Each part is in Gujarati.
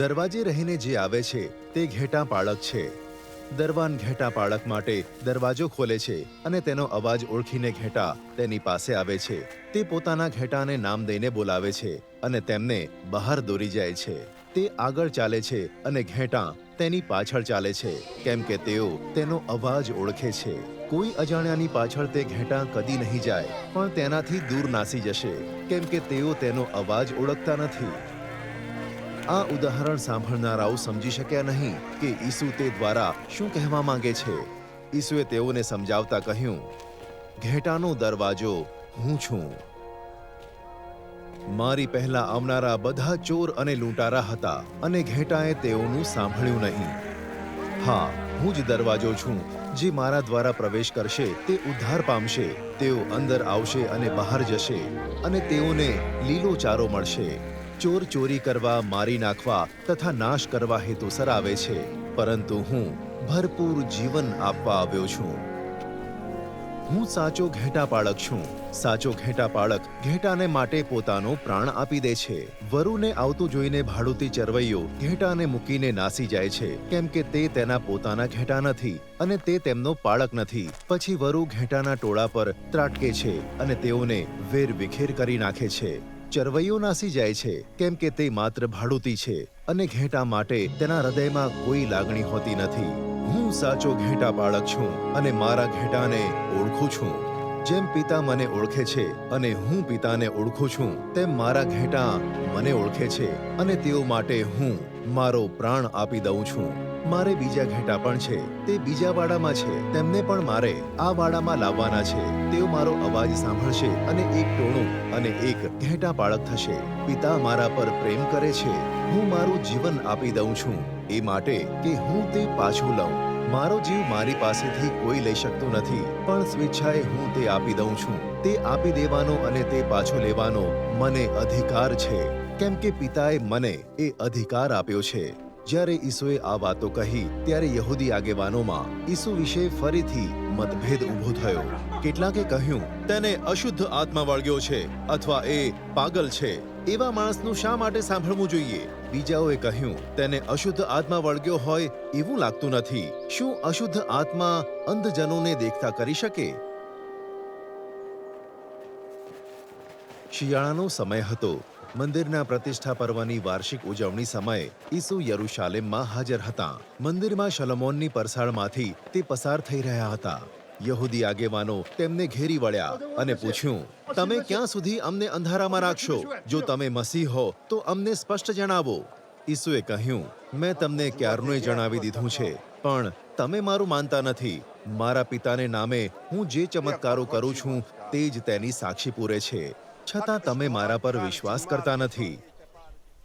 દરવાજે રહીને જે આવે છે, તે ઘેટા પાળક છે. દરવાન ઘેટા પાળક માટે દરવાજો ખોલે છે અને તેનો અવાજ ઓળખીને ઘેટા તેની પાસે આવે છે. તે પોતાના ઘેટાને નામ દઈને બોલાવે છે અને તેમને બહાર દોરી જાય છે. તે આગળ ચાલે છે અને ઘેટા તેની પાછળ ચાલે છે, કેમ કે તેઓ તેનો અવાજ ઓળખે છે. કોઈ અજાણ્યાની પાછળ તે ઘેટા કદી નહીં જાય, પણ તેનાથી દૂર નાસી જશે, કેમ કે તેઓ તેનો અવાજ ઓળખતા નથી. આ ઉદાહરણ સાંભળનારાઓ સમજી શક્યા નહીં કે ઈસુ તે દ્વારા શું કહેવા માંગે છે. ઈસુએ તેઓને સમજાવતા કહ્યું, ઘેટાનો દરવાજો, હું છું. મારી પહેલા આવનારા બધા ચોર અને લૂંટારા હતા અને ઘેટાએ તેઓનું સાંભળ્યું નહીં. હા, હું જ દરવાજો છું, જે મારા દ્વારા પ્રવેશ કરશે, તે ઉદ્ધાર પામશે, તેઓ અંદર આવશે અને બહાર જશે અને તેઓને લીલો ચારો મળશે. ચોર ચોરી કરવા, મારી નાખવા તથા નાશ કરવા હેતુસર આવે છે. પરંતુ હું ભરપૂર જીવન આપવા આવ્યો છું. હું સાચો ઘેટા પાળક છું. સાચો ઘેટા પાળક ઘેટાને માટે પોતાનો પ્રાણ આપી દે છે. વરુને આવતું જોઈને ભાડુતી ચરવૈયો ઘેટાને મૂકીને નાસી જાય છે. કેમ કે તે તેના પોતાના ઘેટા નથી અને તે તેમનો પાળક નથી. પછી વરુ ઘેટાના ટોળા પર ત્રાટકે છે અને તેઓને વેર વિખેર કરી નાખે છે. ચરવૈયો નાસી જાય છે. કેમ કે તે માત્ર ભાડુતી છે અને ઘેટા માટે તેના હૃદયમાં કોઈ લાગણી હોતી નથી. હું સાચો ઘેટા બાળક છું અને મારા ઘેટાને ઓળખું છું. જેમ પિતા મને ઓળખે છે અને હું પિતાને ઓળખું છું, તેમ મારા ઘેટા મને ઓળખે છે અને તેઓ માટે હું મારો પ્રાણ આપી દઉં છું. મારે બીજા ઘેટા પણ છે, તે બીજા વાડામાં છે, તેમને પણ મારે આ વાડામાં લાવવાના છે, તેઓ મારો અવાજ સાંભળશે અને એક ટોણું અને એક ઘેટા બાળક થશે. પિતા મારા પર પ્રેમ કરે છે, હું મારું જીવન આપી દઉં છું, એ માટે કે હું તે પાછું લઉં. મારો જીવ મારી પાસેથી કોઈ લઈ શકતું નથી, પણ સ્વેચ્છાએ હું તે આપી દઉં છું. તે આપી દેવાનો અને તે પાછો લેવાનો મને અધિકાર છે. કેમ કે પિતાએ મને એ અધિકાર આપ્યો છે. જ્યારે ઈસુએ આ વાતો કહી, ત્યારે યહૂદી આગેવાનોમાં ઈસુ વિશે ફરીથી મતભેદ ઊભો થયો. કેટલાકે કહ્યું, તેને અશુદ્ધ આત્મા વળગ્યો છે અથવા એ પાગલ છે? એવા માણસનું શા માટે સાંભળવું જોઈએ? બીજાઓએ કહ્યું, તેને અશુદ્ધ આત્મા વળગ્યો હોય એવું લાગતું નથી. શું અશુદ્ધ આત્મા અંધજનોને દેખતા કરી શકે? શિયાળાનો સમય હતો. મંદિરના પ્રતિષ્ઠા પર્વની વાર્ષિક ઉજવણી સમયે ઈસુ યરુશાલેમમાં હાજર હતા. મંદિરમાં શલમોનની પરસાળમાંથી તે પસાર થઈ રહ્યા હતા. યહૂદી આગેવાનો તેમને ઘેરી વળ્યા અને પૂછ્યું, તમે ક્યાં સુધી અમને અંધારામાં રાખશો? જો તમે મસીહ હો, તો અમને સ્પષ્ટ જણાવો. ઈસુએ કહ્યું, મેં તમને ક્યારનુંય જણાવી દીધું છે, પણ તમે મારું માનતા નથી. મારા પિતાને નામે હું જે ચમત્કારો કરું છું, તે જ તેની સાક્ષી પૂરે છે. છતાં તમે મારા પર વિશ્વાસ કરતા નથી.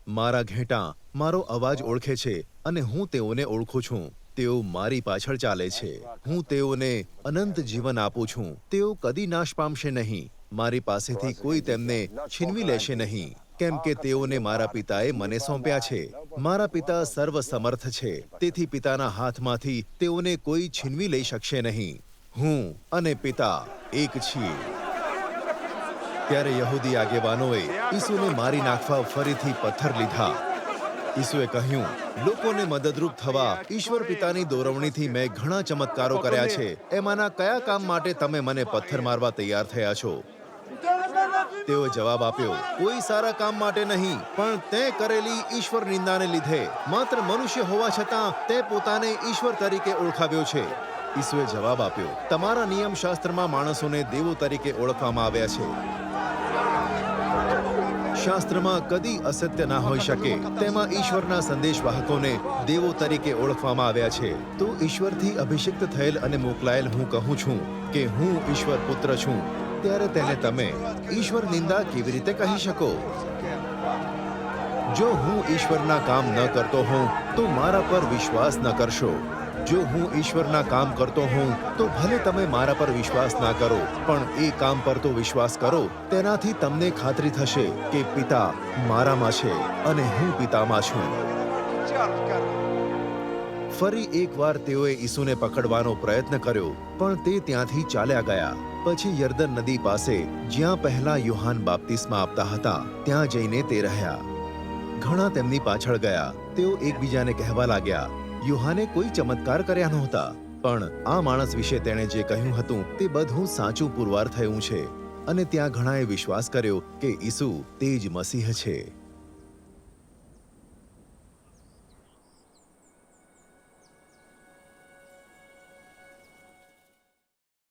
મારા ઘેટાં, મારો અવાજ ઓળખે છે અને હું તેઓને ઓળખું છું. તેઓ મારી પાછળ ચાલે છે. હું તેઓને અનંત જીવન આપું છું. તેઓ કદી નાશ પામશે નહીં. મારી પાસેથી કોઈ તેમને છીનવી લેશે નહીં. કેમ કે તેઓને મારા પિતાએ મને સોંપ્યા છે. મારા પિતા સર્વ સમર્થ છે. તેથી પિતાના હાથમાંથી તેઓને કોઈ છીનવી લઈ શકશે નહીં. હું અને પિતા એક છીએ. ત્યારે યહૂદી આગેવાનોએ ઈસુને મારી નાખવા ફરીથી પથ્થર લીધા. ઈસુએ કહ્યું, લોકોને મદદરૂપ થવા ઈશ્વર પિતાની દોરવણીથી મેં ઘણા ચમત્કારો કર્યા છે. એમાંના કયા કામ માટે તમે મને પથ્થર મારવા તૈયાર થયા છો? તેઓએ જવાબ આપ્યો, કોઈ સારા કામ માટે નહીં, પણ તે કરેલી ઈશ્વર નિંદાને લીધે. માત્ર મનુષ્ય હોવા છતાં તે પોતાને ઈશ્વર તરીકે ઓળખાવ્યો છે. ઈસુએ જવાબ આપ્યો, તમારા નિયમ શાસ્ત્રમાં માણસોને દેવો તરીકે ઓળખવામાં આવ્યા છે. શાસ્ત્રમાં કદી અસત્ય ના હોઈ શકે. તેમાં ઈશ્વરના સંદેશવાહકોને દેવો તરીકે ઓળખવામાં આવ્યા છે. તો ઈશ્વરથી અભિષિક્ત થયેલ અને મોકલાયેલ હું કહું છું કે હું ઈશ્વર પુત્ર છું. ત્યારે તેને તમે ઈશ્વર નિંદા કેવી રીતે કહી શકો? જો હું ઈશ્વરના કામ ન કરતો હોઉં, તો મારા પર વિશ્વાસ ન કરશો. જો હું ઈશ્વરના કામ કરતો હોઉં, તો ભલે તમે મારા પર વિશ્વાસ ના કરો, પણ એ કામ પર તો વિશ્વાસ કરો, તેનાથી તમને ખાતરી થશે કે પિતા મારામાં છે અને હું પિતામાં છું. ફરી એકવાર તેઓએ ઈસુને પકડવાનો પ્રયત્ન કર્યો, પણ તે ત્યાંથી ચાલ્યા ગયા. પછી યર્દન નદી પાસે, જ્યાં પહેલા યુહાન બાપ્તિસ્મા આપતા હતા, ત્યાં જઈને તે રહ્યા. ઘણા તેમની પાછળ ગયા, તેઓ એકબીજાને કહેવા લાગ્યા યુહાને કોઈ ચમત્કાર કર્યા નહોતા, પણ આ માણસ વિશે તેણે જે કહ્યું હતું તે બધું સાચું પુરવાર થયું છે. અને ત્યાં ઘણાએ વિશ્વાસ કર્યો કે ઈસુ તે જ મસીહ છે.